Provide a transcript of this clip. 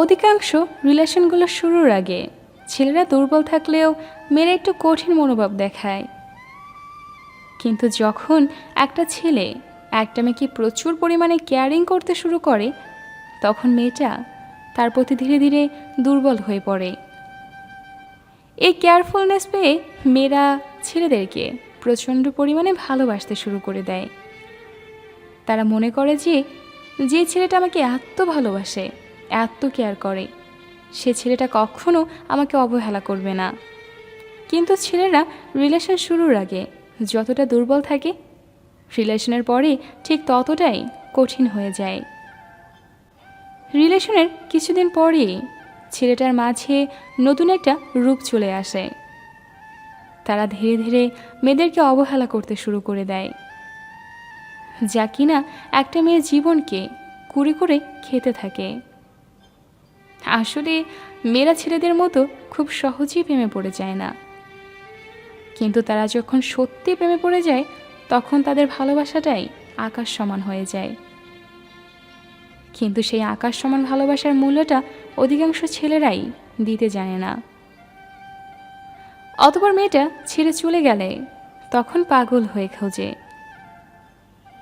অধিকাংশ রিলেশনগুলো শুরুর আগে। ছেলেরা দুর্বল থাকলেও মেয়েরা একটু কঠিন মনোভাব দেখায়। কিন্তু যখন একটা ছেলে একটা মেয়েকে প্রচুর পরিমাণে কেয়ারিং করতে শুরু করে, তখন মেয়েটা তার প্রতি ধীরে ধীরে দুর্বল হয়ে পড়ে। এই কেয়ারফুলনেস পেয়ে মেয়েরা ছেলেদেরকে প্রচণ্ড পরিমাণে ভালোবাসতে শুরু করে দেয়। তারা মনে করে যে যে ছেলেটা আমাকে এত ভালোবাসে এত কেয়ার করে। সে ছেলেটা কখনো আমাকে অবহেলা করবে না। কিন্তু ছেলেরা রিলেশন শুরুর আগে যতটা দুর্বল থাকে রিলেশনের পরে ঠিক ততটাই কঠিন হয়ে যায়। রিলেশনের কিছুদিন পরেই ছেলেটার মাঝে নতুন একটা রূপ চলে আসে। তারা ধীরে ধীরে মেয়েদেরকে অবহেলা করতে শুরু করে দেয়। যা কিনা একটা মেয়ের জীবনকে কুড়ে করে খেতে থাকে। আসলে মেয়েরা ছেলেদের মতো খুব সহজেই প্রেমে পড়ে যায় না। কিন্তু তারা যখন সত্যি প্রেমে পড়ে যায়, তখন তাদের ভালোবাসাটাই আকাশ সমান হয়ে যায়। কিন্তু সেই আকাশ সমান ভালোবাসার মূল্যটা অধিকাংশ ছেলেরাই দিতে জানে না। অতপর মেয়েটা ছেড়ে চলে গেলে তখন পাগল হয়ে খোঁজে।